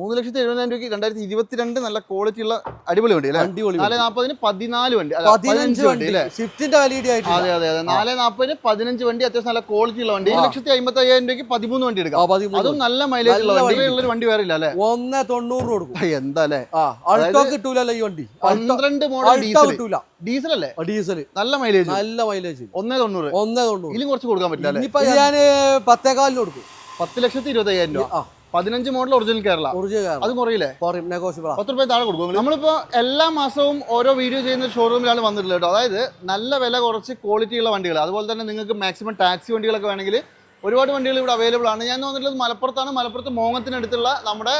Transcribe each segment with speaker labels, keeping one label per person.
Speaker 1: മൂന്ന് ലക്ഷത്തി എഴുപതിനായിരം രൂപയ്ക്ക് രണ്ടായിരത്തി ഇരുപത്തിരണ്ട് നല്ല ക്വാളിറ്റി ഉള്ള അടിപൊളി വണ്ടി അല്ലേ?
Speaker 2: അടിപൊളി
Speaker 1: നാല് നാൽപ്പതിന് പതിനാല് വണ്ടി.
Speaker 2: പതിനഞ്ച് വണ്ടി
Speaker 1: അല്ലേ?
Speaker 2: സ്വിഫ്റ്റിന്റെ വാലിഡി ആയിട്ട്
Speaker 1: അതെ അതെ അതെ. നാല് നാൽപ്പതിന് പതിനഞ്ച് വണ്ടി അത്യാവശ്യം നല്ല ക്വാളിറ്റി ഉള്ള വണ്ടി. ലക്ഷത്തി അമ്പത്തി അയ്യായിരം രൂപയ്ക്ക് പതിമൂന്ന് വണ്ടി എടുക്കാം. അതും നല്ല മൈലേജ് ഉള്ള വണ്ടി. വേറെ ഇല്ല അല്ലേ?
Speaker 2: ഒന്ന് തൊണ്ണൂറ് കൊടുക്കും.
Speaker 1: എന്താ അല്ലേ?
Speaker 2: അൾട്ടോ കിട്ടൂലല്ലോ ഈ വണ്ടി.
Speaker 1: പന്ത്രണ്ട് മോഡൽ ഡീസൽ
Speaker 2: കിട്ടൂല.
Speaker 1: ഡീസൽ അല്ലേ?
Speaker 2: ഡീസൽ
Speaker 1: നല്ല മൈലേജ്
Speaker 2: നല്ല മൈലേജ്
Speaker 1: ഒന്നേ തൊണ്ണൂറ്.
Speaker 2: ഒന്നേ തൊണ്ണൂറ്.
Speaker 1: ഇതിലും കുറച്ച് കൊടുക്കാൻ പറ്റില്ല
Speaker 2: ഞാൻ പത്തേകാലിന് കൊടുക്കും.
Speaker 1: പത്ത് ലക്ഷത്തി ഇരുപത്തയ്യായിരം രൂപ. പതിനഞ്ച് മോഡൽ ഒറിജിനൽ കേരള.
Speaker 2: ഒറിജിനൽ
Speaker 1: അത് കുറയില്ലേ
Speaker 2: കുറയും നെഗോഷ്യബിൾ
Speaker 1: പത്ത് രൂപ താഴെ കൊടുക്കും. നമ്മളിപ്പോ എല്ലാ മാസവും ഓരോ വീഡിയോ ചെയ്യുന്ന ഷോറൂമിലാണ് വന്നിട്ടുള്ളത് കേട്ടോ. അതായത് നല്ല വില കുറച്ച് ക്വാളിറ്റി ഉള്ള വണ്ടികൾ. അതുപോലെ തന്നെ നിങ്ങൾക്ക് മാക്സിമം ടാക്സി വണ്ടികളൊക്കെ വേണമെങ്കിൽ ഒരുപാട് വണ്ടികൾ ഇവിടെ അവൈലബിൾ ആണ്. ഞാൻ വന്നിട്ടുള്ളത് മലപ്പുറത്താണ്. മലപ്പുറത്ത് മോങ്ങത്തിനടുത്തുള്ള നമ്മുടെ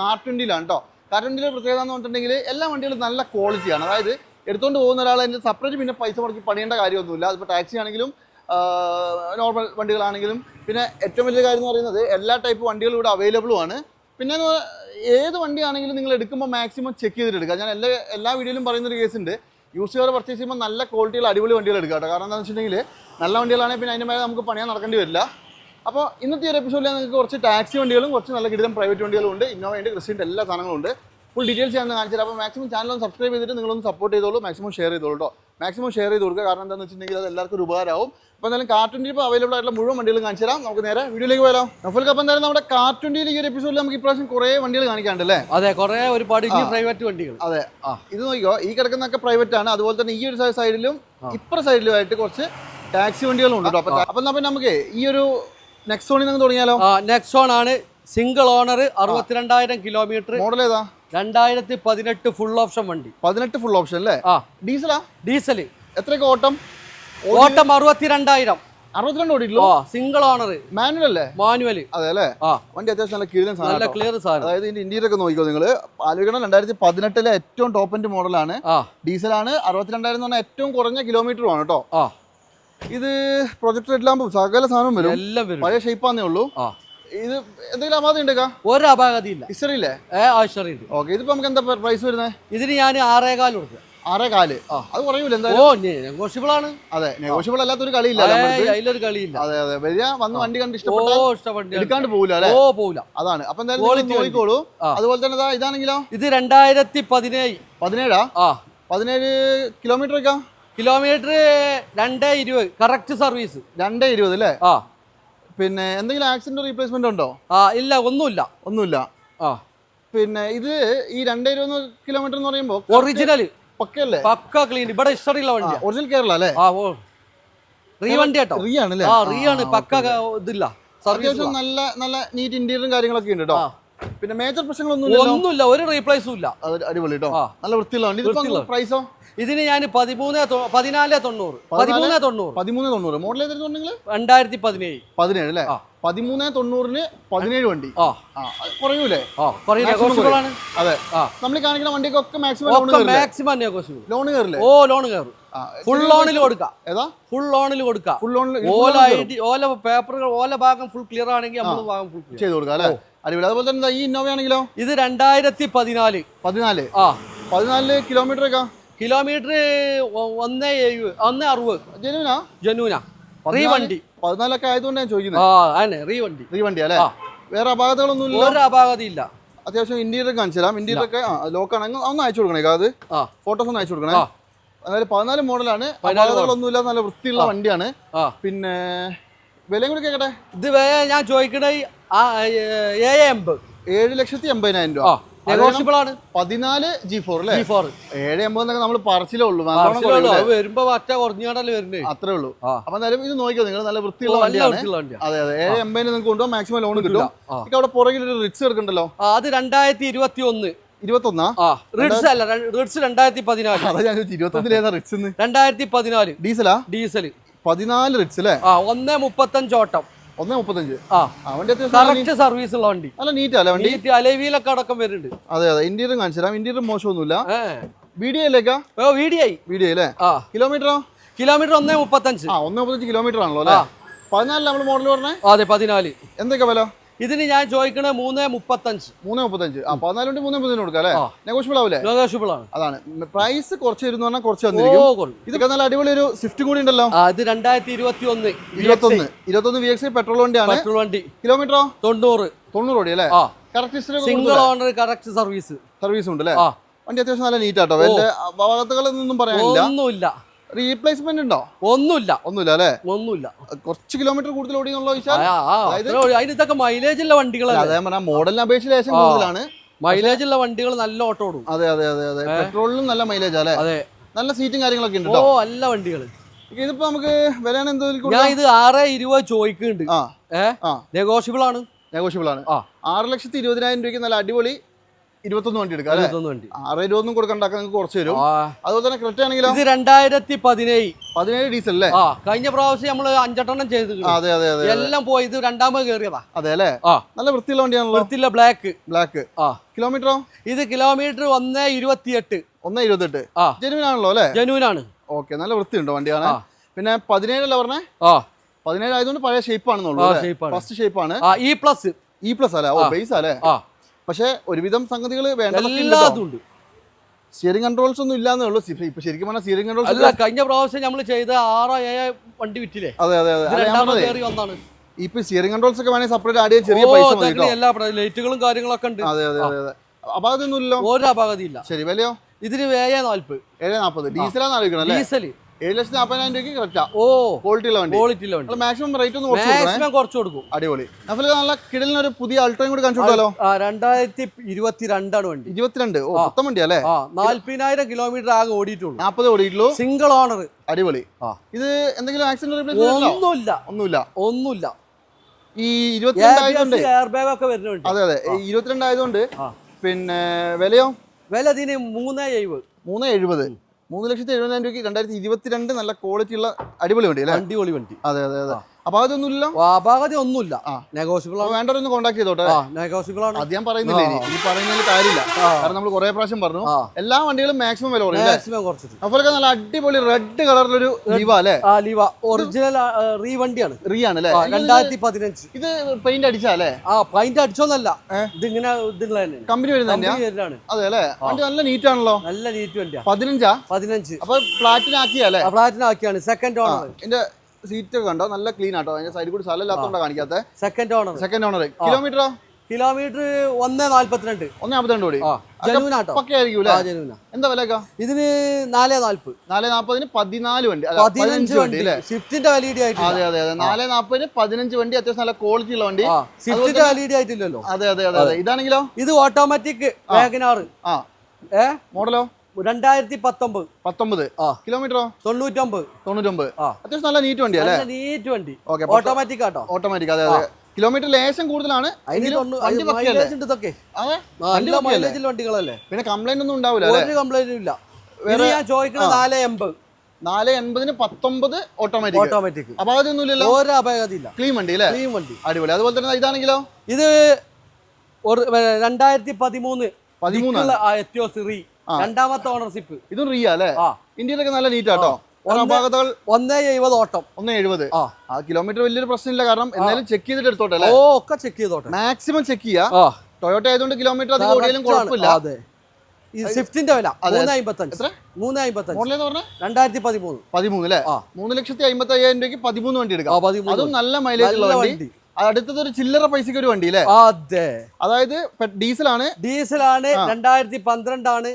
Speaker 1: കാർട്ടുണ്ടിയിലാണ് കേട്ടോ. കാർട്ടുണ്ടിയിലെ പ്രത്യേകത എന്ന് പറഞ്ഞിട്ടുണ്ടെങ്കിൽ എല്ലാ വണ്ടികളും നല്ല ക്വാളിറ്റിയാണ് അതായത് എടുത്തുകൊണ്ട് പോകുന്ന ഒരാൾ അതിന്റെ സെപ്പറേറ്റ് പിന്നെ പൈസ മുടക്കി പണിയേണ്ട കാര്യമൊന്നുമില്ല. അതിപ്പോൾ ടാക്സി ആണെങ്കിലും നോർമൽ വണ്ടികളാണെങ്കിലും. പിന്നെ ഏറ്റവും വലിയ കാര്യം എന്ന് പറയുന്നത് എല്ലാ ടൈപ്പ് വണ്ടികളും ഇവിടെ അവൈലബിളും ആണ്. പിന്നെ ഏത് വണ്ടി ഏത് വണ്ടിയാണെങ്കിലും നിങ്ങൾ എടുക്കുമ്പോൾ മാക്സിമം ചെക്ക് ചെയ്തിട്ട് എടുക്കുക. ഞാൻ എല്ലാ എല്ലാ വീഡിയോയിലും പറയുന്നൊരു കേസ് ഉണ്ട്. യൂസ് ചെയ്യാറ് പർച്ചേസ് ചെയ്യുമ്പോൾ നല്ല ക്വാളിറ്റിയുള്ള അടിപൊളി വണ്ടികൾ എടുക്കുക കേട്ടോ. കാരണം എന്താണെന്ന് വെച്ചിട്ടുണ്ടെങ്കിൽ നല്ല വണ്ടികളാണെങ്കിൽ പിന്നെ അതിന്റെ മേലെ നമുക്ക് പണിയാൻ നടക്കേണ്ടി വരില്ല. അപ്പോൾ ഇന്നത്തെ ഒരു എപ്പിസോഡിൽ നിങ്ങൾക്ക് കുറച്ച് ടാക്സി വണ്ടികളും കുറച്ച് നല്ല കിടിലം പ്രൈവറ്റ് വണ്ടികളും ഉണ്ട്. ഇന്നോവയുണ്ട് ക്രിസ്റ്റിന്റെ എല്ലാ സാധനങ്ങളും ഉണ്ട്. ഫുൾ ഡീറ്റെയിൽസ് ഞാൻ കാണിച്ചു തരാം അപ്പോൾ മാക്സിമം ചാനൽ ഒന്ന് സബ്സ്ക്രൈബ് ചെയ്തിട്ട് നിങ്ങളൊന്ന് സപ്പോർട്ട് ചെയ്തോളൂ. മാക്സിമം ഷെയർ ചെയ്തോളൂ കേട്ടോ. മാക്സിമം ഷെയർ ചെയ്ത് കൊടുക്കുക. കാരണം എന്താണെന്ന് വെച്ചിട്ടുണ്ടെങ്കിൽ അത് എല്ലാവർക്കും ഒരു ഉപകാരമാവും. അപ്പോൾ എന്തായാലും കാർട്ടൂണിൽ ഇപ്പോൾ അവൈലബിൾ ആയിട്ടുള്ള മുഴുവൻ വണ്ടികളും കാണിച്ചു തരാം. നമുക്ക് നേരെ വീഡിയോയിലേക്ക് പോയാലോ? നഫൽ കപ്പ് എന്തായാലും നമ്മുടെ കാർട്ടുണ്ടിയിൽ ഈ ഒരു എപ്പിസോഡിൽ നമുക്ക് ഇപ്രാവശ്യം കുറേ വണ്ടികൾ കാണിക്കാണ്ടല്ലേ
Speaker 2: അതെ കുറേ ഒരുപാട് പ്രൈവറ്റ് വണ്ടികൾ
Speaker 1: അതെ.
Speaker 2: ആ.
Speaker 1: ഇത് നോക്കിയോ ഈ കിടക്കുന്നൊക്കെ പ്രൈവറ്റ് ആണ്. അതുപോലെ തന്നെ ഈ ഒരു സൈഡിലും ഇപ്പുറ സൈഡിലുമായിട്ട് കുറച്ച് ടാക്സി വണ്ടികളും ഉണ്ട് കേട്ടോ. അപ്പം അപ്പം നമുക്ക് ഈ ഒരു നെക്സോണിൽ നിന്ന് തുടങ്ങിയാലോ?
Speaker 2: നെക്സോൺ ആണ്. സിംഗിൾ ഓണർ അറുപത്തിരണ്ടായിരം കിലോമീറ്റർ
Speaker 1: മോഡൽ ഏതാ?
Speaker 2: രണ്ടായിരത്തി പതിനെട്ട് ഫുൾ ഓപ്ഷൻ വണ്ടി.
Speaker 1: പതിനെട്ട് ഫുൾ ഓപ്ഷൻ അല്ലേ
Speaker 2: ആ.
Speaker 1: ഡീസലാ?
Speaker 2: ഡീസൽ.
Speaker 1: എത്രയൊക്കെ ഓട്ടം?
Speaker 2: ഓട്ടം അറുപത്തിരണ്ടായിരം.
Speaker 1: അറുപത്തിരണ്ട് ഓടി
Speaker 2: ആ സിംഗിൾ ഓണർ
Speaker 1: മാനുവൽ അല്ലേ?
Speaker 2: മാനുവൽ
Speaker 1: അതെ അല്ലേ?
Speaker 2: ആ.
Speaker 1: വണ്ടി അത്യാവശ്യം നല്ല കീഴിലും
Speaker 2: നല്ല ക്ലിയർ സാധനം.
Speaker 1: അതായത് ഇതിന്റെ ഇന്റീരിയർ ഒക്കെ നോക്കിക്കോ നിങ്ങൾ ആലോചിക്കണം രണ്ടായിരത്തി പതിനെട്ടിലെ ഏറ്റവും ടോപ്പ് എൻഡ് മോഡലാണ് ഡീസലാണ്. അറുപത്തിരണ്ടായിരം എന്ന് പറഞ്ഞാൽ ഏറ്റവും കുറഞ്ഞ കിലോമീറ്റർ ആണ് കേട്ടോ.
Speaker 2: ആ.
Speaker 1: ഇത് പ്രൊജക്ടർ എല്ലാം സകല സാധനവും വരും.
Speaker 2: എല്ലാം വരും.
Speaker 1: പഴയ ഷേപ്പാന്നേ ഉള്ളൂ.
Speaker 2: ആ.
Speaker 1: ഇത് എന്തെങ്കിലും അപാകത ഉണ്ടേക്കാ?
Speaker 2: ഒരു അപാകതയില്ല
Speaker 1: ഇല്ല. ഇല്ലേ
Speaker 2: ഏ ഉണ്ട്
Speaker 1: ഓക്കെ ഇതിപ്പോ നമുക്ക് എന്താ പ്രൈസ് വരുന്നത്
Speaker 2: ഇതിന് ഞാൻ ആറേകാൽ കൊടുക്കുക
Speaker 1: ആറേ കാൽ
Speaker 2: ആ.
Speaker 1: അത് കുറയൂല
Speaker 2: നെഗോഷ്യബിൾ ആണ്.
Speaker 1: അതെ നെഗോഷ്യബിൾ കളിയില്ല
Speaker 2: ഏയ്,
Speaker 1: നമ്മുടെ അടുത്ത്.
Speaker 2: അതിലൊരു കളിയില്ല.
Speaker 1: അതെ അതെ. വരിക വന്ന് വണ്ടി കണ്ട് ഇഷ്ടപ്പെട്ട
Speaker 2: ഇഷ്ടപ്പെട്ട
Speaker 1: എടുക്കാണ്ട് പോകില്ല അല്ലേ?
Speaker 2: ഓ പോവില്ല
Speaker 1: അതാണ്. അപ്പൊ എന്തായാലും നോക്കിക്കോളൂ. അതുപോലെ തന്നെ ഇതാണെങ്കിലോ?
Speaker 2: ഇത് രണ്ടായിരത്തി പതിനേഴ്.
Speaker 1: പതിനേഴാ?
Speaker 2: ആ.
Speaker 1: പതിനേഴ് കിലോമീറ്റർ ഒക്കെ
Speaker 2: കിലോമീറ്റർ രണ്ടേ ഇരുപത്. കറക്റ്റ് സർവീസ്
Speaker 1: രണ്ടേ ഇരുപത് അല്ലേ?
Speaker 2: ആ.
Speaker 1: പിന്നെ എന്തെങ്കിലും ആക്സിഡന്റ് റീപ്ലേസ്മെന്റ് ഉണ്ടോ?
Speaker 2: ആ ഇല്ല ഒന്നുമില്ല.
Speaker 1: ഒന്നുമില്ല.
Speaker 2: ആ.
Speaker 1: പിന്നെ ഇത് ഈ രണ്ടേ ഇരുപത് കിലോമീറ്റർ എന്ന് പറയുമ്പോൾ
Speaker 2: ഒറിജിനൽ
Speaker 1: പക്കല്ലേ
Speaker 2: പക്ക ക്ലീൻ ഇവിടെ ഇഷ്ടമുള്ള വണ്ടി
Speaker 1: ഒറിജിനൽ കേരള അല്ലേ?
Speaker 2: ആ ഓ. റീ വണ്ടി കേട്ടോ.
Speaker 1: റീ ആണ് അല്ലേ?
Speaker 2: ആ റീ ആണ്. പക്ക ഇതില്ല. സർവീസ്
Speaker 1: നല്ല നല്ല നീറ്റ് ഇന്റീരിയറും കാര്യങ്ങളൊക്കെ ഉണ്ട് കേട്ടോ. പിന്നെ മേജർ പ്രശ്നങ്ങളൊന്നും ഇല്ല
Speaker 2: ഒന്നുമില്ല ഒരു റീപ്ലേസും ഇല്ല.
Speaker 1: അടിപൊളി കേട്ടോ നല്ല വൃത്തിയുള്ള വണ്ടി പ്രൈസോ
Speaker 2: ഇതിന് ഞാൻ പതിമൂന്ന് പതിനാല് തൊണ്ണൂറ്. പതിമൂന്ന് തൊണ്ണൂറ്.
Speaker 1: പതിമൂന്ന് തൊണ്ണൂറ്. മോഡൽ ഏതെന്നുണ്ടെങ്കിൽ
Speaker 2: രണ്ടായിരത്തി പതിനേഴ്.
Speaker 1: പതിനേഴ് അല്ലേ. പതിമൂന്ന് തൊണ്ണൂറിന് പതിനേഴ് വണ്ടി. അത് കുറയൂലേ? നമ്മൾ കാണിക്കുന്ന വണ്ടിക്കൊക്കെ മാക്സിമം
Speaker 2: മാക്സിമം
Speaker 1: ലോൺ കയറില്ലേ
Speaker 2: ഓ ലോൺ കയറും ഫുൾ ലോണിൽ കൊടുക്കാം.
Speaker 1: ഏതാ?
Speaker 2: ഫുൾ ലോണിൽ കൊടുക്കാം.
Speaker 1: ഫുൾ ലോണിൽ
Speaker 2: ഓല ഐ ഡി ഓല പേപ്പറുകൾ ഓല ഭാഗം ഫുൾ ക്ലിയർ ആണെങ്കിൽ നമ്മൾ ഭാഗം ഫുൾ
Speaker 1: ചെയ്ത് കൊടുക്കാം അല്ലേ? അടിപൊളി. അതുപോലെ തന്നെ ഈ ഇന്നോവ ആണെങ്കിലോ?
Speaker 2: ഇത് രണ്ടായിരത്തി പതിനാല്.
Speaker 1: പതിനാല്
Speaker 2: ആ.
Speaker 1: പതിനാല് കിലോമീറ്റർ ഒക്കെ?
Speaker 2: കിലോമീറ്റർ ഒന്ന് ഏഴ് ഒന്ന് അറുപത്.
Speaker 1: ജനുവിനാ?
Speaker 2: ജനൂന റീ വണ്ടി
Speaker 1: പതിനാലൊക്കെ ആയതുകൊണ്ട് ഞാൻ ചോദിക്കുന്നത്.
Speaker 2: ആ അതന്നെ റീ വണ്ടി
Speaker 1: റീ വണ്ടി അല്ലേ. വേറെ അപാകതകളൊന്നും ഇല്ല?
Speaker 2: ഒരു ഇല്ല.
Speaker 1: അത്യാവശ്യം ഇന്റീരിയർ കാണിച്ചു തരാം. ഇന്റീരിയർ ഒക്കെ ലോക്കാണ് അങ്ങ് ഒന്ന് അയച്ചു കൊടുക്കണേ അത് ഫോട്ടോസ് ഒന്ന് അയച്ചു കൊടുക്കണേ. അതായത് പതിനാല് മോഡലാണ് അപാകതകളൊന്നും ഇല്ലാതെ നല്ല വൃത്തിയുള്ള വണ്ടിയാണ്. പിന്നെ വിലയും കൂടി കേക്കട്ടെ
Speaker 2: ഇത് ഞാൻ ചോദിക്കണ
Speaker 1: ഏഴ് ലക്ഷത്തി എൺപതിനായിരം രൂപ.
Speaker 2: നെഗോഷ്യബിൾ ആണ്.
Speaker 1: പതിനാല് ജി ഫോർ അല്ലേ?
Speaker 2: ജി ഫോർ
Speaker 1: ഏഴ് എൺപത് നമ്മൾ പറച്ചിലേ ഉള്ളൂ.
Speaker 2: വരുമ്പോ മറ്റ കുറഞ്ഞാടല്ലേ വരുന്നത്
Speaker 1: അത്രേ ഉള്ളൂ. അപ്പൊ എന്തായാലും ഇത് നോക്കിയോ നിങ്ങൾ നല്ല വൃത്തിയുള്ള വണ്ടിയാണ്. അതെ അതെ. ഏഴ് എൺപതിന് നിങ്ങൾക്ക് കൊണ്ടുപോകാൻ മാക്സിമം ലോൺ കിട്ടും. അവിടെ പുറകിൽ ഒരു റിക്സ് എടുക്കണ്ടല്ലോ?
Speaker 2: അത് രണ്ടായിരത്തി ഇരുപത്തി ഒന്ന്
Speaker 1: ഇരുപത്തൊന്നാ
Speaker 2: റിഡ്സ് അല്ല റിഡ്സ് രണ്ടായിരത്തി പതിനാല്.
Speaker 1: അതാ ഞാൻ ഇരുപത്തൊന്നിലേതാ റിക്സ്
Speaker 2: രണ്ടായിരത്തി പതിനാല്.
Speaker 1: ഡീസലാ
Speaker 2: ഡീസൽ
Speaker 1: പതിനാല് റിക്സ് അല്ലേ?
Speaker 2: ആ ഒന്ന് മുപ്പത്തഞ്ച് ഓട്ടം.
Speaker 1: ഒന്നേ മുപ്പത്തഞ്ച്.
Speaker 2: ആ
Speaker 1: വണ്ടി
Speaker 2: കറക്റ്റ് സർവീസ് ഉള്ള വണ്ടി.
Speaker 1: അല്ല നല്ല നീറ്റ് അല്ലേ വണ്ടി?
Speaker 2: നീറ്റ് അലവിയിലൊക്കെ അടക്കം വരുന്നുണ്ട്.
Speaker 1: അതെ അതെ. ഇന്റീരിയർ കാണിച്ചു തരാം ഇന്റീരിയർ മോശമൊന്നുമില്ല. വീഡിയോ അല്ലേക്കാ
Speaker 2: ഓ വീഡിയോ
Speaker 1: വീഡിയോ അല്ലേ
Speaker 2: ആ.
Speaker 1: കിലോമീറ്ററോ?
Speaker 2: കിലോമീറ്റർ ഒന്നേ മുപ്പത്തഞ്ച്.
Speaker 1: ആ ഒന്നേ മുപ്പത്തഞ്ച് കിലോമീറ്റർ ആണല്ലോ അല്ലേ പതിനാലിൽ നമ്മൾ മോഡൽ പറഞ്ഞേ?
Speaker 2: അതെ പതിനാല്.
Speaker 1: എന്തൊക്കെ വില?
Speaker 2: ഇതിന് ഞാൻ ചോദിക്കണ മൂന്ന് മുപ്പത്തഞ്ച്.
Speaker 1: മൂന്ന് മുപ്പത്തഞ്ച്. ആ പതിനാലുണ്ട് മൂന്ന് മുപ്പത്തഞ്ച് കൊടുക്കാം അല്ലേ. നെഗോഷ്യബിൾ ആവില്ലേ
Speaker 2: നെഗോഷ്യബിൾ ആണ്.
Speaker 1: അതാണ്. പ്രൈസ് കുറച്ച് വരുന്ന പറഞ്ഞാൽ കുറച്ച് വന്നിരിക്കും ഇതൊക്കെ നല്ല അടിപൊളി ഒരു സ്വിഫ്റ്റ് കൂടി ഉണ്ടല്ലോ.
Speaker 2: ഇത് രണ്ടായിരത്തി ഇരുപത്തി ഒന്ന്
Speaker 1: ഇരുപത്തൊന്ന്. ഇരുപത്തൊന്ന് വി എക്സ് പെട്രോൾ വണ്ടിയാണ്.
Speaker 2: പെട്രോൾ വണ്ടി.
Speaker 1: കിലോമീറ്ററോ
Speaker 2: തൊണ്ണൂറ്.
Speaker 1: തൊണ്ണൂറ് കോടി അല്ലേ? Correct
Speaker 2: single owner correct service
Speaker 1: service ഉണ്ട് അല്ലേ വണ്ടി അത്യാവശ്യം നല്ല നീറ്റ് ആട്ടോ. വലിയ ഭാഗത്തുകളൊന്നും പറയാനില്ല.
Speaker 2: ഒന്നുമില്ല.
Speaker 1: റീപ്ലേസ്മെന്റ് ഉണ്ടോ?
Speaker 2: ഒന്നുമില്ല.
Speaker 1: ഒന്നുമില്ല അല്ലേ?
Speaker 2: ഒന്നുമില്ല.
Speaker 1: കുറച്ച് കിലോമീറ്റർ കൂടുതൽ ഓടിയെന്നുള്ള ചോദിച്ചാൽ
Speaker 2: അത്രേ അതിനൊക്കെ മൈലേജ് ഉള്ള വണ്ടികൾ
Speaker 1: അതേ പറഞ്ഞാൽ മോഡലിനെ അപേക്ഷിച്ച് ലേശം കൂടുതലാണ്.
Speaker 2: മൈലേജ് ഉള്ള വണ്ടികൾ നല്ല ഓട്ടോ ഓടും.
Speaker 1: അതെ അതെ അതെ അതെ. പെട്രോളിലും നല്ല മൈലേജ് അല്ലേ?
Speaker 2: അതെ.
Speaker 1: നല്ല സീറ്റും കാര്യങ്ങളൊക്കെ ഉണ്ട്
Speaker 2: ഓ നല്ല വണ്ടികൾ
Speaker 1: ഇതിപ്പോ നമുക്ക് വിലയാണ് എന്തോ
Speaker 2: ഞാൻ ഇത് ആറ് ഇരുപത് ചോദിക്കുന്നുണ്ട്.
Speaker 1: ആ.
Speaker 2: ഏ?
Speaker 1: ആ.
Speaker 2: നെഗോഷ്യബിൾ ആണ്.
Speaker 1: നെഗോഷ്യബിൾ ആണ്.
Speaker 2: ആ.
Speaker 1: ആറ് ലക്ഷത്തി ഇരുപതിനായിരം രൂപയ്ക്ക് നല്ല അടിപൊളി ഇരുപത്തൊന്ന് വണ്ടി എടുക്കാം
Speaker 2: ഇരുപത്തൊന്ന് വണ്ടി.
Speaker 1: ആറ് ഇരുപതൊന്നും കൊടുക്കണ്ട നിങ്ങൾക്ക് കുറച്ച് തരും അതുപോലെ തന്നെ ക്രെറ്റ ആണെങ്കിലോ?
Speaker 2: ഇത് രണ്ടായിരത്തി പതിനേഴ്
Speaker 1: പതിനേഴ് ഡീസൽ അല്ലേ?
Speaker 2: ആ കഴിഞ്ഞ പ്രാവശ്യം നമ്മൾ അഞ്ചെട്ടെണ്ണം ചെയ്ത്
Speaker 1: അതെ അതെ അതെ
Speaker 2: എല്ലാം പോയി ഇത് രണ്ടാമത് കയറിയതാ
Speaker 1: അതെ അല്ലേ? നല്ല വൃത്തിയുള്ള വണ്ടിയാണല്ലോ.
Speaker 2: വൃത്തിയുള്ള ബ്ലാക്ക്
Speaker 1: ബ്ലാക്ക്
Speaker 2: ആ.
Speaker 1: കിലോമീറ്ററോ
Speaker 2: ഇത് കിലോമീറ്റർ ഒന്ന് ഇരുപത്തിയെട്ട്.
Speaker 1: ഒന്ന് ഇരുപത്തെട്ട്.
Speaker 2: ആ.
Speaker 1: ജനുവിൻ ആണല്ലോ അല്ലേ?
Speaker 2: ആണ്.
Speaker 1: ഓക്കെ നല്ല വൃത്തിയുണ്ടോ വണ്ടിയാണ്. പിന്നെ പതിനേഴല്ല പറഞ്ഞേ?
Speaker 2: ആ.
Speaker 1: പതിനേഴ് ആയതുകൊണ്ട് പഴയ ഷേപ്പ് ആണെന്നുള്ളൂ. ഫസ്റ്റ് ഷേപ്പ് ആണ്.
Speaker 2: ഇ പ്ലസ്
Speaker 1: ഇ പ്ലസ് അല്ലേ? ഓ ബേസ് അല്ലേ?
Speaker 2: ആ.
Speaker 1: പക്ഷേ ഒരുവിധം സംഗതികൾ
Speaker 2: വേണ്ടതുണ്ട്
Speaker 1: സ്റ്റിയറിംഗ് കൺട്രോൾസ് ഒന്നും ഇല്ലാന്നേ ഉള്ളൂ. ഇപ്പൊ ശരിക്കും പറഞ്ഞാൽ സ്റ്റിയറിംഗ് കൺട്രോൾസ് അല്ല
Speaker 2: കഴിഞ്ഞ പ്രാവശ്യം നമ്മൾ ചെയ്ത ആറോ ഏഴോ വണ്ടി വിറ്റില്ലേ?
Speaker 1: അതെ അതെ അതെ. ഇപ്പൊ സ്റ്റിയറിംഗ് കൺട്രോൾസ് ഒക്കെ വേണമെങ്കിൽ സെപ്പറേറ്റ് ആഡ് ചെയ്യാൻ ചെറിയ പൈസ
Speaker 2: എല്ലാ ലൈറ്റുകളും കാര്യങ്ങളൊക്കെ ഉണ്ട്.
Speaker 1: അതെ അതെ അതെ അതെ. ഇല്ലല്ലോ?
Speaker 2: ഒരു അപാകതയില്ല
Speaker 1: ശരി വിലയോ?
Speaker 2: ഇതിന് വേയ നാല്പത്.
Speaker 1: ഏഴ് നാൽപ്പത് ഡീസലാന്ന് ആലോചിക്കണം
Speaker 2: ഡീസൽ
Speaker 1: ഏഴ് ലക്ഷത്തി നാൽപ്പതിനായിരം രൂപയ്ക്ക് കറക്റ്റാ
Speaker 2: ഓ
Speaker 1: ക്വാളിറ്റി ഉള്ള വണ്ടി.
Speaker 2: ക്വാളിറ്റി ഉള്ള വണ്ടി.
Speaker 1: മാക്സിമം റേറ്റ് ഒന്ന്
Speaker 2: മാക്സിമം കുറച്ച് കൊടുക്കും.
Speaker 1: അടിപൊളി. നഫൽ നല്ല കിടലിന് ഒരു പുതിയ അൾട്രയും കൂടി കാണിച്ചു കൊടുത്താലോ?
Speaker 2: ആ രണ്ടായിരത്തി ഇരുപത്തിരണ്ടാണ് വണ്ടി.
Speaker 1: ഇരുപത്തിരണ്ട്. ഓ മൊത്തം വണ്ടി അല്ലേ?
Speaker 2: നാല്പതിനായിരം കിലോമീറ്റർ ആകെ ഓടിയിട്ടുള്ളൂ.
Speaker 1: നാൽപ്പത് ഓടിയിട്ടുള്ളൂ.
Speaker 2: സിംഗിൾ ഓണർ
Speaker 1: അടിപൊളി. ഇത് എന്തെങ്കിലും ആക്സിഡന്റ്
Speaker 2: ഒന്നുമില്ല.
Speaker 1: ഒന്നുമില്ല.
Speaker 2: ഒന്നുമില്ല.
Speaker 1: ഈ
Speaker 2: ഇരുപത്തിരണ്ടായതുകൊണ്ട്
Speaker 1: അതെ അതെ. ഈ ഇരുപത്തിരണ്ട് ആയതുകൊണ്ട് പിന്നെ വിലയോ?
Speaker 2: വില ഇതിന് മൂന്ന് എഴുപത്.
Speaker 1: മൂന്ന് എഴുപത്. മൂന്ന് ലക്ഷത്തി എഴുപതിനായിരം രൂപയ്ക്ക് രണ്ടായിരത്തി ഇരുപത്തിരണ്ട് നല്ല ക്വാളിറ്റി ഉള്ള അടിപൊളി വണ്ടി അല്ലേ
Speaker 2: അടിപൊളി വണ്ടി.
Speaker 1: അതെ അതെ അതെ. അപ്പൊ അതൊന്നും ഇല്ലല്ലോ
Speaker 2: അപാകത ഒന്നുമില്ല
Speaker 1: ആ.
Speaker 2: നെഗോഷ്യബിൾ ആണ്.
Speaker 1: വേണ്ടവരൊന്ന് കോൺടാക്ട് ചെയ്തോട്ടെ?
Speaker 2: നെഗോഷ്യബിൾ ആണ്.
Speaker 1: അത് ഞാൻ പറയുന്നില്ല ഇനി? ഈ പറയുന്നതിൽ കാര്യമില്ല. കാരണം നമ്മൾ കുറെ പ്രാവശ്യം പറഞ്ഞു. എല്ലാ വണ്ടികളും മാക്സിമം വില അല്ലേ?
Speaker 2: മാക്സിമം കുറച്ചിട്ട്
Speaker 1: അപ്പോൾ നല്ല അടിപൊളി റെഡ് കളറിലൊരു ലീവ അല്ലേ?
Speaker 2: ആ ലീവ ഒറിജിനൽ റീ വണ്ടിയാണ്.
Speaker 1: റീ ആണ് അല്ലേ?
Speaker 2: രണ്ടായിരത്തി പതിനഞ്ച്
Speaker 1: ഇത് പെയിന്റ് അടിച്ചാ അല്ലേ?
Speaker 2: ആ പെയിന്റ് അടിച്ചോന്നല്ല. ഇത് ഇതിനുള്ള
Speaker 1: കമ്പനി
Speaker 2: വരുന്നതാണ്.
Speaker 1: അതെ അല്ലേ? വണ്ടി നല്ല നീറ്റ് ആണല്ലോ.
Speaker 2: നല്ല നീറ്റ് വണ്ടിയാ.
Speaker 1: പതിനഞ്ചാ?
Speaker 2: പതിനഞ്ച്.
Speaker 1: അപ്പൊ പ്ലാറ്റിന ആക്കിയാ അല്ലേ?
Speaker 2: ഫ്ലാറ്റിനാക്കിയാണ് സെക്കൻഡ് ഓണർ
Speaker 1: എന്റെ സീറ്റ് ഒക്കെ കണ്ടോ? നല്ല ക്ലീൻ ആട്ടോ. അതിന്റെ സൈഡിൽ കൂടി സ്ഥലം ഇല്ലാത്തോണ്ട കാണിക്കാത്ത.
Speaker 2: സെക്കൻഡ് ഓണർ
Speaker 1: സെക്കൻഡ് ഓണർ കിലോമീറ്ററോ
Speaker 2: കിലോമീറ്റർ ഒന്ന് നാല്പത്തിരണ്ട്.
Speaker 1: ഒന്ന് നാൽപ്പത്തിരണ്ട് കോടി.
Speaker 2: ആ.
Speaker 1: ആയിരിക്കും
Speaker 2: ആ
Speaker 1: അല്ലേ
Speaker 2: ജനുവിന
Speaker 1: എന്താ വില
Speaker 2: ഇതിന് നാല് നാല്പത്.
Speaker 1: നാല് നാൽപ്പതിന് പതിനാല് വണ്ടി.
Speaker 2: പതിനഞ്ച് വണ്ടി സ്വിഫ്റ്റിന്റെ വില ആയിട്ട്
Speaker 1: അതെ അതെ അതെ. നാല് നാൽപ്പതിന് പതിനഞ്ച് വണ്ടി അത്യാവശ്യം നല്ല ക്വാളിറ്റി ഉള്ള വണ്ടി.
Speaker 2: സ്വിഫ്റ്റിന്റെ വില ആയിട്ടില്ലല്ലോ.
Speaker 1: അതെ അതെ അതെ ഇതാണെങ്കിലോ?
Speaker 2: ഇത് ഓട്ടോമാറ്റിക് വാഗനാർ
Speaker 1: മോഡലോ
Speaker 2: രണ്ടായിരത്തി പത്തൊമ്പത്.
Speaker 1: പത്തൊമ്പത്
Speaker 2: ആ
Speaker 1: കിലോമീറ്ററോ?
Speaker 2: തൊണ്ണൂറ്റൊമ്പത്.
Speaker 1: തൊണ്ണൂറ്റൊമ്പത്.
Speaker 2: ആ.
Speaker 1: അത്യാവശ്യം നല്ല നീറ്റ് വണ്ടി അല്ലേ?
Speaker 2: നീറ്റ് വണ്ടി.
Speaker 1: Okay
Speaker 2: automatic auto.
Speaker 1: ഓട്ടോമാറ്റിക് അതെ അതെ. കിലോമീറ്റർ ലേശം കൂടുതലാണ്?
Speaker 2: വണ്ടികളല്ലേ?
Speaker 1: പിന്നെ കംപ്ലൈന്റ് ഒന്നും ഉണ്ടാവില്ല
Speaker 2: ഒരു കംപ്ലൈന്റും ഇല്ല. വേറെ ഞാൻ ചോദിക്കുന്നത് നാല് എൺപത്.
Speaker 1: നാല് എൺപതിന് പത്തൊമ്പത് ഓട്ടോമാറ്റിക്
Speaker 2: ഓട്ടോമാറ്റിക്
Speaker 1: അപ്പൊ അതൊന്നും ഇല്ലല്ലോ?
Speaker 2: ഒരു
Speaker 1: ക്ലീൻ വണ്ടി അല്ലേ?
Speaker 2: ക്ലീൻ വണ്ടി.
Speaker 1: അടിപൊളി. അതുപോലെ തന്നെ ഇതാണെങ്കിലോ?
Speaker 2: ഇത് ഒരു രണ്ടായിരത്തി പതിമൂന്ന്
Speaker 1: പതിമൂന്നാണ്.
Speaker 2: എത്തിയോ റീ
Speaker 1: ആ.
Speaker 2: രണ്ടാമത്തെ ഓണർഷിപ്പ്
Speaker 1: ഇതും റിയ അല്ലേ? ഇന്ത്യയിലൊക്കെ നല്ല നീറ്റ് ആട്ടോ
Speaker 2: ഒന്ന് എഴുപത് ഓട്ടം.
Speaker 1: ഒന്ന് എഴുപത്.
Speaker 2: ആ.
Speaker 1: കിലോമീറ്റർ വലിയൊരു പ്രശ്നമില്ല. കാരണം എന്നാലും ചെക്ക് ചെയ്തിട്ട് എടുത്തോട്ടെ അല്ലേ?
Speaker 2: ഓ ഒക്കെ ചെക്ക് ചെയ്തോട്ടെ.
Speaker 1: മാക്സിമം ചെക്ക് ചെയ്യാ. ടൊയോട്ട ആയതുകൊണ്ട് കിലോമീറ്റർ അധികം ഓടിയാലും കുഴപ്പമില്ല.
Speaker 2: അതെ. സ്വിഫ്റ്റിന്റെ വില. മൂന്ന് അമ്പത്തഞ്ച്? മൂന്ന് അമ്പത്തഞ്ച്. രണ്ടായിരത്തി പതിമൂന്ന്
Speaker 1: പതിമൂന്ന് അല്ലേ. മൂന്ന് ലക്ഷത്തി അമ്പത്തി അയ്യായിരം രൂപയ്ക്ക് പതിമൂന്ന് വണ്ടി എടുക്കാം. അതും നല്ല മൈലേജ് ഉള്ള വണ്ടി. അടുത്തത് ഒരു ചില്ലറ പൈസക്ക് ഒരു വണ്ടി അല്ലേ
Speaker 2: അതെ.
Speaker 1: അതായത് ഡീസലാണ്.
Speaker 2: ഡീസലാണ്
Speaker 1: ആണ്
Speaker 2: രണ്ടായിരത്തി പന്ത്രണ്ടാണ്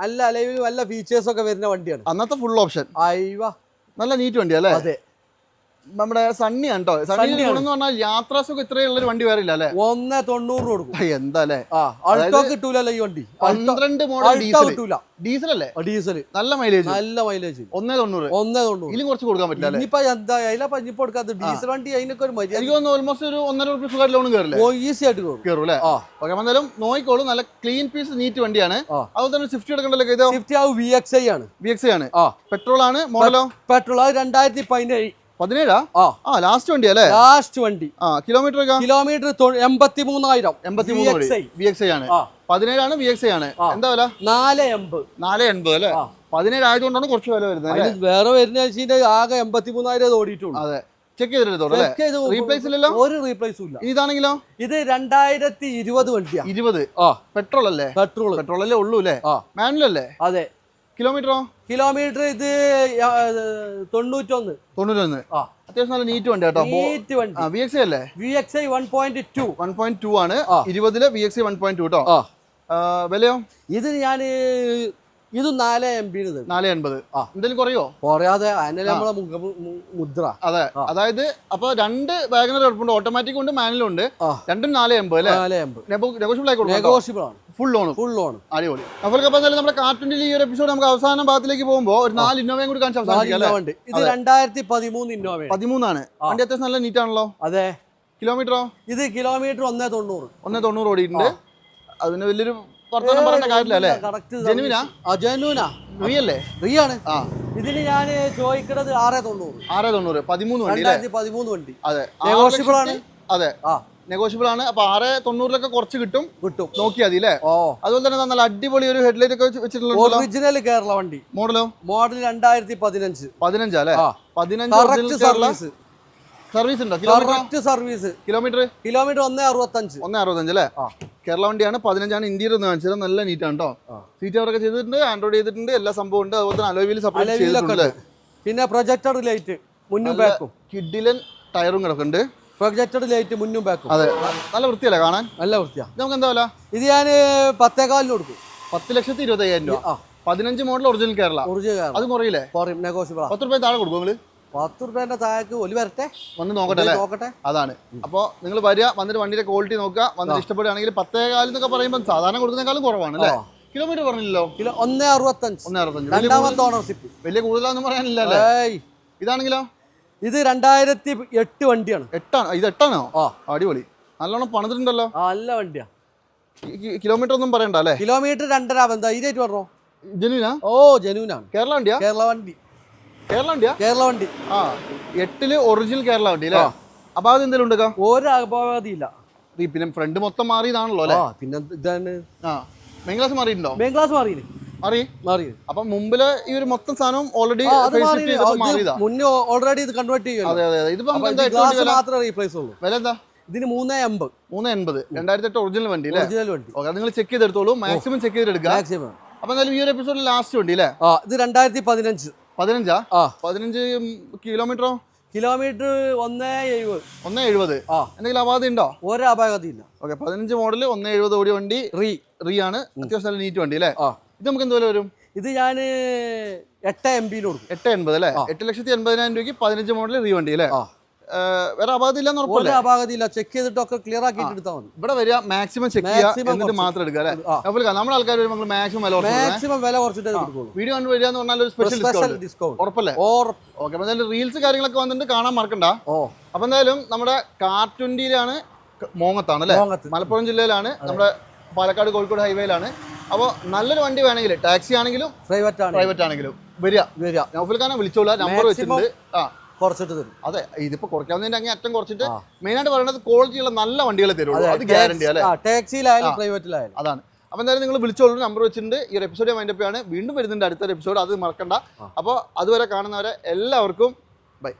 Speaker 2: നല്ല അലവിൽ നല്ല ഫീച്ചേഴ്സ് ഒക്കെ വരുന്ന വണ്ടിയാണ്.
Speaker 1: അന്നത്തെ ഫുൾ ഓപ്ഷൻ
Speaker 2: അയ്യ.
Speaker 1: നല്ല നീറ്റ് വണ്ടി അല്ലേ?
Speaker 2: അതെ.
Speaker 1: നമ്മുടെ സണ്ണി ആണ് സണ്ണി എന്ന് പറഞ്ഞാൽ യാത്രാസുഖം ഇത്രയുള്ള ഒരു വണ്ടി വേറില്ല അല്ലേ?
Speaker 2: ഒന്ന് തൊണ്ണൂറ് കൊടുക്കും.
Speaker 1: എന്താ അല്ലേ
Speaker 2: അൾട്ടോ കിട്ടൂലല്ലോ ഈ വണ്ടി.
Speaker 1: പന്ത്രണ്ട് മോഡൽ ഡീസൽ
Speaker 2: കിട്ടൂല.
Speaker 1: ഡീസൽ അല്ലേ
Speaker 2: ഡീസൽ
Speaker 1: നല്ല മൈലേജ്
Speaker 2: നല്ല മൈലേജ്
Speaker 1: ഒന്നേ തൊണ്ണൂറ്.
Speaker 2: ഒന്നേ തൊണ്ണൂറ്.
Speaker 1: ഇതിലും കുറച്ച് കൊടുക്കാൻ പറ്റില്ല
Speaker 2: ഇനിയിപ്പോ എന്താ അതിലാ പഞ്ഞിപ്പ് കൊടുക്കാത്ത ഡീസൽ വണ്ടി അതിനൊക്കെ ഒരു മര്യാദ.
Speaker 1: എനിക്ക് തോന്നുന്നു ഓൾമോസ്റ്റ് ഒരു ഒന്നര റുപ്യ സുഖമായിട്ട് ലോൺ കയറില്ലേ
Speaker 2: ഈസി ആയിട്ട് കയറും
Speaker 1: അല്ലേ? ഓക്കെ എന്തായാലും നോയിക്കോളും നല്ല ക്ലീൻ പീസ് നീറ്റ് വണ്ടിയാണ്. അതുപോലെ തന്നെ സ്വിഫ്റ്റ് എടുക്കണ്ടല്ലോ ഇതോ
Speaker 2: സ്വിഫ്റ്റ് ആ വി എക്സ് ഐ ആണ്.
Speaker 1: വി എക്സ് ഐ ആണ്.
Speaker 2: ആ.
Speaker 1: പെട്രോൾ ആണ്? മോഡലോ?
Speaker 2: പെട്രോൾ അത് രണ്ടായിരത്തി പതിനേഴ്
Speaker 1: പതിനേഴാ?
Speaker 2: ആ.
Speaker 1: ആ ലാസ്റ്റ് വണ്ടി അല്ലേ?
Speaker 2: ലാസ്റ്റ് വണ്ടി.
Speaker 1: ആ കിലോമീറ്റർ
Speaker 2: കിലോമീറ്റർ എൺപത്തി മൂന്നായിരം
Speaker 1: എൺപത്തി മൂന്ന്
Speaker 2: VXI.
Speaker 1: വി എക്സ് ഐ ആണ്. പതിനേഴാണ് വി എക്സ് ഐ ആണ്. എന്താ വില?
Speaker 2: നാല് എൺപത്.
Speaker 1: നാല് എൺപത് അല്ലേ. പതിനേഴ് ആയതുകൊണ്ടാണ് കുറച്ച് വില വരുന്നത്
Speaker 2: വേറെ വരുന്ന ആകെ എൺപത്തി മൂന്നായിരം ഓടിയിട്ടുള്ളൂ.
Speaker 1: അതെ. ചെക്ക് റീപ്ലേസ് ഇല്ലല്ലോ?
Speaker 2: ഒരു റീപ്ലേസും ഇല്ല.
Speaker 1: ഇതാണെങ്കിലോ?
Speaker 2: ഇത് രണ്ടായിരത്തി ഇരുപത് വണ്ടിയാണ്
Speaker 1: ഇരുപത്.
Speaker 2: ആ.
Speaker 1: പെട്രോൾ അല്ലേ?
Speaker 2: പെട്രോൾ
Speaker 1: പെട്രോൾ അല്ലേ ഉള്ളൂ അല്ലേ? മാനുവൽ അല്ലേ?
Speaker 2: അതെ.
Speaker 1: കിലോമീറ്ററോ?
Speaker 2: കിലോമീറ്റർ ഇത് തൊണ്ണൂറ്റൊന്ന്.
Speaker 1: തൊണ്ണൂറ്റൊന്ന്.
Speaker 2: ആ.
Speaker 1: അത്യാവശ്യം നല്ല നീറ്റ് വണ്ടി കേട്ടോ.
Speaker 2: നീറ്റ് വണ്ടി.
Speaker 1: വി എക്സ് അല്ലേ?
Speaker 2: V X I one point two
Speaker 1: one point two ആണ്. ഇരുപതിലെ V X I one point two കേട്ടോ വിലയോ?
Speaker 2: ഇത് ഞാൻ ഇത് നാല് എം ബി
Speaker 1: നാല് എൺപത്.
Speaker 2: ആ.
Speaker 1: എന്തെങ്കിലും കുറയോ?
Speaker 2: കുറയാതെ നമ്മളെ മുദ്ര.
Speaker 1: അതെ. അതായത് അപ്പൊ രണ്ട് വാഗനർ എടുപ്പുണ്ട് ഓട്ടോമാറ്റിക് ഉണ്ട് മാനുവലും ഉണ്ട്. രണ്ടും നാല് എൺപത് അല്ലേ?
Speaker 2: നാല് എൺപത്.
Speaker 1: നെഗോഷ്യബിൾ ആയിക്കോട്ടെ
Speaker 2: നെഗോഷ്യബിൾ ആണ്.
Speaker 1: ഫുൾ ഓൺ
Speaker 2: ഫുൾ ഓൺ
Speaker 1: അടിപൊളി. അപ്പോൾ അപ്പോൾ നമ്മുടെ കാർട്ടൂണിൽ ഈ ഒരു എപ്പിസോഡ് നമുക്ക് അവസാന ഭാഗത്തിലേക്ക് പോകുമ്പോൾ ഒരു നാല് ഇന്നോവയും കൂടി കാണിച്ച് അവസാനിപ്പിക്കാം
Speaker 2: ഉണ്ട്. ഇത് രണ്ടായിരത്തി പതിമൂന്ന് ഇന്നോവ
Speaker 1: പതിമൂന്നാണ്. വണ്ടി അത്യാവശ്യം നല്ല നീറ്റ് ആണല്ലോ.
Speaker 2: അതെ.
Speaker 1: കിലോമീറ്ററോ
Speaker 2: ഇത് കിലോമീറ്റർ ഒന്നേ തൊണ്ണൂറ്.
Speaker 1: ഒന്നേ തൊണ്ണൂറ് ഓടിയിട്ടുണ്ട്. അതിന് വലിയൊരു വർത്തമാനം പറയേണ്ട കാര്യമില്ല അല്ലേ? ജെനുവിനാ?
Speaker 2: ജനുവിനാ
Speaker 1: ഫ്രീ അല്ലേ?
Speaker 2: ആണ്.
Speaker 1: ആ.
Speaker 2: ഇതിന് ഞാൻ ചോദിക്കുന്നത് ആറേ തൊണ്ണൂറ്.
Speaker 1: ആറ് തൊണ്ണൂറ്. പതിമൂന്ന് വണ്ടി
Speaker 2: പതിമൂന്ന് വണ്ടി.
Speaker 1: അതെ.
Speaker 2: Negotiable
Speaker 1: ആണ്. അതെ.
Speaker 2: ആ.
Speaker 1: നെഗോഷ്യബിൾ ആണ്. അപ്പൊ ആറ് തൊണ്ണൂറിലൊക്കെ കുറച്ച് കിട്ടും.
Speaker 2: കിട്ടും.
Speaker 1: നോക്കിയാൽ മതി അല്ലേ?
Speaker 2: ഓ.
Speaker 1: അതുപോലെ തന്നെ നല്ല അടിപൊളി ഒരു ഹെഡ്ലൈറ്റ് ഒക്കെ വെച്ച് വെച്ചിട്ടുള്ള
Speaker 2: ഒറിജിനൽ കേരള വണ്ടി.
Speaker 1: മോഡലോ
Speaker 2: മോഡൽ രണ്ടായിരത്തി പതിനഞ്ച്.
Speaker 1: പതിനഞ്ചാ അല്ലേ?
Speaker 2: ആ.
Speaker 1: പതിനഞ്ച്
Speaker 2: സർവീസ്
Speaker 1: സർവീസ് ഉണ്ടോ? കിലോമീറ്റർ
Speaker 2: സർവീസ്
Speaker 1: കിലോമീറ്റർ
Speaker 2: കിലോമീറ്റർ ഒന്നേ അറുപത്തഞ്ച്.
Speaker 1: ഒന്നേ അറുപത്തഞ്ച് അല്ലേ. കേരള വണ്ടിയാണ്. പതിനഞ്ചാണ് ഇന്ത്യയിൽ ഒന്ന് കാണിച്ചത്. നല്ല നീറ്റ് ആണ് കേട്ടോ. സീറ്റ് അവരൊക്കെ ചെയ്തിട്ടുണ്ട്. ആൻഡ്രോയിഡ് ചെയ്തിട്ടുണ്ട്. എല്ലാ സംഭവം ഉണ്ട്. അതുപോലെ തന്നെ അലോവിയിൽ
Speaker 2: സപ്ലൈ
Speaker 1: ചെയ്തിട്ടുണ്ട്.
Speaker 2: പിന്നെ പ്രൊജക്ടർ ലൈറ്റ് മുന്നും ബാക്കും
Speaker 1: കിഡിലൻ ടയറും കിടക്കുന്നുണ്ട്.
Speaker 2: പ്രൊജക്ടർ ലൈറ്റ് മുന്നും ബാക്കും.
Speaker 1: അതെ. നല്ല വൃത്തിയല്ലേ കാണാൻ?
Speaker 2: നല്ല വൃത്തിയാ.
Speaker 1: നമുക്ക് എന്താ വില?
Speaker 2: ഇത് ഞാൻ പത്തേകാലിന് കൊടുക്കും.
Speaker 1: പത്ത് ലക്ഷത്തി ഇരുപത്തയ്യായിരം രൂപ. പതിനഞ്ച് model original Kerala.
Speaker 2: Original Kerala.
Speaker 1: അത് കുറയില്ലേ?
Speaker 2: കുറയും. നെഗോഷ്യബിൾ
Speaker 1: പത്ത് രൂപ താഴെ കൊടുക്കും നിങ്ങൾ?
Speaker 2: പത്ത് റുപ്യേന്റെ താഴേക്ക് ഒലി വരട്ടെ?
Speaker 1: വന്ന് നോക്കട്ടെ
Speaker 2: നോക്കട്ടെ?
Speaker 1: അതാണ്. അപ്പോൾ നിങ്ങൾ വരിക വന്നിട്ട് വണ്ടിയുടെ ക്വാളിറ്റി നോക്കുക വന്നിട്ട് ഇഷ്ടപ്പെടുകയാണെങ്കിൽ പത്തേ കാലം എന്നൊക്കെ പറയുമ്പോൾ സാധാരണ കൊടുക്കുന്നേക്കാളും കുറവാണ് അല്ലേ? കിലോമീറ്റർ പറഞ്ഞില്ലല്ലോ?
Speaker 2: കിലോ ഒന്നേ അറുപത്തഞ്ച്.
Speaker 1: ഒന്ന് അറുപത്തഞ്ച്.
Speaker 2: രണ്ടാമത്തെ ഓണർഷിപ്പ്
Speaker 1: വലിയ കൂടുതലാണെന്ന് പറയാനില്ല ഇതാണെങ്കിലോ?
Speaker 2: ഇത് രണ്ടായിരത്തി എട്ട് വണ്ടിയാണ്.
Speaker 1: എട്ടാണ് ഇത് എട്ടാണോ?
Speaker 2: ആ.
Speaker 1: അടിപൊളി. നല്ലോണം പണിതിട്ടുണ്ടല്ലോ.
Speaker 2: നല്ല വണ്ടിയാ.
Speaker 1: കിലോമീറ്റർ ഒന്നും പറയണ്ട അല്ലേ?
Speaker 2: കിലോമീറ്റർ രണ്ടര ഇത് ഇതായിട്ട് പറഞ്ഞോ?
Speaker 1: ജനുവിനാ?
Speaker 2: ഓ ജനുവിനാണ്.
Speaker 1: കേരള വണ്ടിയാ?
Speaker 2: കേരള വണ്ടി.
Speaker 1: കേരള വണ്ടിയാ?
Speaker 2: കേരള വണ്ടി.
Speaker 1: ആ എട്ടിൽ ഒറിജിനൽ കേരള വണ്ടി അല്ലേ? അപാകത എന്തെങ്കിലും ഉണ്ടോ?
Speaker 2: ഒരു അപവാദിയില്ല
Speaker 1: ഇല്ല പിന്നെ ഫ്രണ്ട് മൊത്തം മാറിയതാണല്ലോ അല്ലേ?
Speaker 2: പിന്നെ ഇതാണ്?
Speaker 1: ആ. മെയിൻ ക്ലാസ് മാറിയിട്ടുണ്ടോ?
Speaker 2: മെയിൻ ക്ലാസ് മാറിയിന്
Speaker 1: മാറി.
Speaker 2: മാറി.
Speaker 1: അപ്പൊ മുമ്പിൽ ഈ ഒരു മൊത്തം സാധനം ഓൾറെഡി
Speaker 2: മുന്നേ ഓൾറെഡി ഇത് കൺവേർട്ട് മാത്രമേ റീപ്ലേസ് ഉള്ളൂ.
Speaker 1: വില എന്താ?
Speaker 2: ഇതിന് മൂന്നേ എൺപത്
Speaker 1: മൂന്ന് എൺപത് രണ്ടായിരത്തി എട്ട് ഒറിജിനൽ വണ്ടി
Speaker 2: ഒറിജിനൽ വണ്ടി.
Speaker 1: ഓക്കെ നിങ്ങൾ ചെക്ക് ചെയ്തെടുത്തോളൂ. മാക്സിമം ചെക്ക് ചെയ്തെടുക്കുക.
Speaker 2: മാക്സിമം
Speaker 1: അപ്പൊ എന്തായാലും ഈ ഒരു എപ്പിസോഡിൽ ലാസ്റ്റ് വണ്ടി അല്ലേ?
Speaker 2: ആ ഇത് രണ്ടായിരത്തി പതിനഞ്ച്?
Speaker 1: പതിനഞ്ചാ
Speaker 2: ആ
Speaker 1: പതിനഞ്ച് കിലോമീറ്ററോ
Speaker 2: കിലോമീറ്റർ ഒന്നേ എഴുപത്.
Speaker 1: ഒന്ന് എഴുപത്.
Speaker 2: ആ.
Speaker 1: എന്തെങ്കിലും അപാധി ഉണ്ടോ?
Speaker 2: ഒരു അപാകതയില്ല
Speaker 1: ഓക്കെ പതിനഞ്ച് മോഡൽ ഒന്ന് എഴുപത് ഓടി വണ്ടി
Speaker 2: റീ.
Speaker 1: റീ ആണ്. അത്യാവശ്യം നല്ല നീറ്റ് വണ്ടി അല്ലേ?
Speaker 2: ആ.
Speaker 1: ഇത് നമുക്ക് എന്തുപോലെ വരും?
Speaker 2: ഇത് ഞാൻ എട്ട് എം ബിന് കൊടുക്കും.
Speaker 1: എട്ട് എൺപത് അല്ലേ? എട്ട് ലക്ഷത്തി എൺപതിനായിരം രൂപയ്ക്ക് പതിനഞ്ച് മോഡൽ റീവണ്ടി അല്ലേ? വേറെ അപാകത ഇല്ല
Speaker 2: ഒരു
Speaker 1: ഉറപ്പല്ലേ
Speaker 2: ചെക്ക് ചെയ്തിട്ടൊക്കെ ക്ലിയർ ആക്കിയിട്ട് എടുത്താൽ മതി.
Speaker 1: ഇവിടെ വരിക മാക്സിമം ചെക്ക് ചെയ്യുക എന്നിട്ട് മാത്രം എടുക്കുക അല്ലേ? അപ്പോൾ നമ്മുടെ ആൾക്കാർ വരുമ്പോൾ മാക്സിമം വില
Speaker 2: മാക്സിമം വില കുറച്ചിട്ട്
Speaker 1: വീഡിയോ കണ്ടു വരിക എന്ന് പറഞ്ഞാൽ ഒരു സ്പെഷ്യൽ ഡിസ്കൗണ്ട് ഉറപ്പല്ലേ?
Speaker 2: ഓർ
Speaker 1: ഓക്കെ അപ്പോൾ എന്തായാലും റീൽസ് കാര്യങ്ങളൊക്കെ വന്നിട്ട് കാണാൻ മറക്കണ്ട.
Speaker 2: ഓ.
Speaker 1: അപ്പോൾ എന്തായാലും നമ്മുടെ കാർ ട്വന്റിയിലാണ് മോങ്ങത്താണ് അല്ലേ? മലപ്പുറം ജില്ലയിലാണ്. നമ്മുടെ പാലക്കാട് കോഴിക്കോട് ഹൈവേയിലാണ് അപ്പോൾ നല്ലൊരു വണ്ടി വേണമെങ്കിൽ ടാക്സി ആണെങ്കിലും
Speaker 2: പ്രൈവറ്റ്
Speaker 1: പ്രൈവറ്റ് ആണെങ്കിലും. വരിക.
Speaker 2: വരിക.
Speaker 1: നൗഫുൽ ഖാനെ വിളിച്ചോളൂ. നമ്പർ വെച്ചിട്ടുണ്ട്. ആ.
Speaker 2: കുറച്ചിട്ട് തരും.
Speaker 1: അതെ ഇതിപ്പോ കുറയ്ക്കാവുന്നതിന്റെ അങ്ങേ അറ്റം കുറച്ചിട്ട് മെയിൻ ആയിട്ട് പറയുന്നത് ക്വാളിറ്റി ഉള്ള നല്ല വണ്ടികളെ തരുള്ളൂ. അത് ഗ്യാരണ്ടി അല്ലേ?
Speaker 2: ടാക്സിയിലായാലും പ്രൈവറ്റിലായാലും
Speaker 1: അതാണ്. അപ്പോൾ എന്തായാലും നിങ്ങൾ വിളിച്ചോളൂ. നമ്പർ വെച്ചിട്ടുണ്ട്. ഈ ഒരു എപ്പിസോഡ് മൈൻഡപ്പ് ആണ് വീണ്ടും വരുന്നുണ്ട് അടുത്തൊരു എപ്പിസോഡ് അത് മറക്കണ്ട. അപ്പോൾ അതുവരെ കാണുന്നവരെ എല്ലാവർക്കും ബൈ